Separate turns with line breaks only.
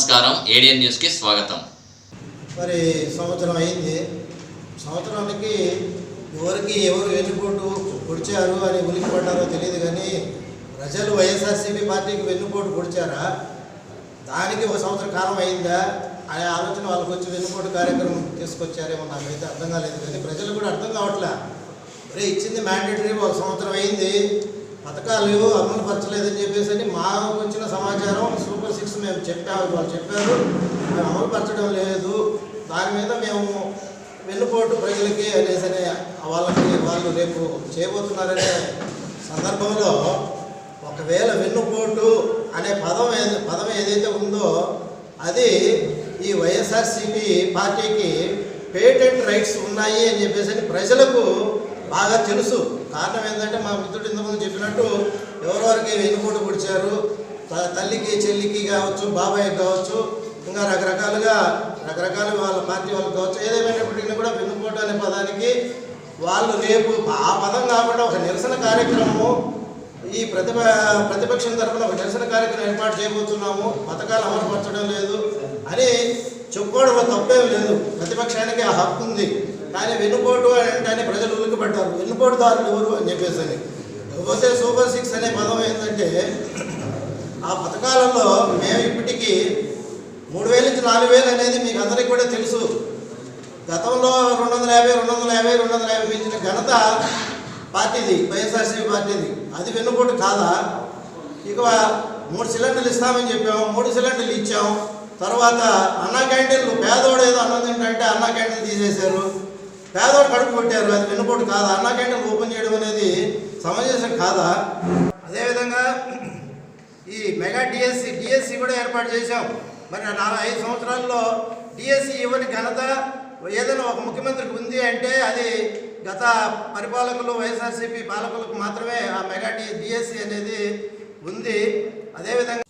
నమస్కారం. ఏడియన్ న్యూస్కి స్వాగతం.
మరి సంవత్సరం అయింది. సంవత్సరానికి ఎవరికి ఎవరు వెన్నుపోటు పొడిచారు అని ఉలిక్కిపడ్డారో తెలియదు కానీ ప్రజలు వైఎస్ఆర్సీపీ పార్టీకి వెన్నుపోటు పొడిచారా? దానికి ఒక సంవత్సర కాలం అయిందా? అనే ఆలోచన వాళ్ళకి వచ్చి వెన్నుపోటు కార్యక్రమం తీసుకొచ్చారేమో నాకైతే అర్థం కాలేదు. కానీ ప్రజలు కూడా అర్థం కావట్లే. రే ఇచ్చింది మ్యాండేటరీ ఒక సంవత్సరం అయింది. పథకాలు అమలు పరచలేదని చెప్పేసి అని మాకు వచ్చిన సమాచారం సూపర్ సిక్స్ మేము చెప్పాము వాళ్ళు చెప్పారు. మేము అమలు పరచడం లేదు. దాని మీద మేము వెన్నుపోటు ప్రజలకి అనేసి వాళ్ళకి వాళ్ళు రేపు చేయబోతున్నారనే సందర్భంలో ఒకవేళ వెన్నుపోటు అనే పదం ఏది పదం ఏదైతే ఉందో అది ఈ వైఎస్ఆర్సీపీ పార్టీకి పేటెంట్ రైట్స్ ఉన్నాయి అని చెప్పేసి అని ప్రజలకు బాగా తెలుసు. కారణం ఏంటంటే మా మిత్రుడు ఇంతకుముందు చెప్పినట్టు ఎవరెవరికి వెన్నుపోటు పొడిచారు. త- తల్లికి చెల్లికి కావచ్చు బాబాయ్కి కావచ్చు ఇంకా రకరకాలుగా రకరకాల వాళ్ళ పార్టీ వాళ్ళకి కావచ్చు. ఏదేమైనప్పటికీ కూడా వెన్నుపోటు అనే పదానికి వాళ్ళు రేపు ఆ పదం కాకుండా ఒక నిరసన కార్యక్రమము ఈ ప్రతిప ప్రతిపక్షం తరఫున ఒక నిరసన కార్యక్రమం ఏర్పాటు చేయబోతున్నాము. పథకాలు అమలుపరచడం లేదు. అని చెప్పుకోవడం తప్పేం లేదు. ప్రతిపక్షానికి ఆ హక్కు ఉంది. కానీ వెన్నుపోటు అంటే ప్రజలు ఉలిక్కిపడ్డారు వెన్నుపోటుదారులు ఎవరు అని చెప్పేసి అని. కాకపోతే సూపర్ సిక్స్ అనే పదం ఏంటంటే ఆ పథకాలలో మేము ఇప్పటికీ మూడు వేల నుంచి నాలుగు వేలు అనేది మీకు అందరికీ కూడా తెలుసు. గతంలో రెండు వందల యాభై రెండు వందల యాభై రెండు వందల యాభై పెంచిన ఘనత పార్టీది వైఎస్ఆర్సీపీ పార్టీది. అది వెన్నుపోటు కాదా? ఇక మూడు సిలిండర్లు ఇస్తామని చెప్పాము మూడు సిలిండర్లు ఇచ్చాము. తర్వాత అన్నా క్యాంటీన్లు పేదోడు ఏదో అన్నం తింటే అన్నా క్యాంటీన్ తీసేశారు. పేదోడు కడుపు కొట్టారు అది వెన్నుపోటు కాదా? అన్నా క్యాంటీన్ ఓపెన్ చేయడం అనేది సమంజసం కాదా? అదేవిధంగా ఈ మెగా డిఎస్సి డిఎస్సి కూడా ఏర్పాటు చేశాం. మరి నాలుగు ఐదు సంవత్సరాల్లో డిఎస్సి ఇవ్వని ఘనత ఏదైనా ఒక ముఖ్యమంత్రికి ఉంది అంటే అది గత పరిపాలకులు వైఎస్ఆర్సీపీ పాలకులకు మాత్రమే ఆ మెగా డిఎస్సి అనేది ఉంది. అదేవిధంగా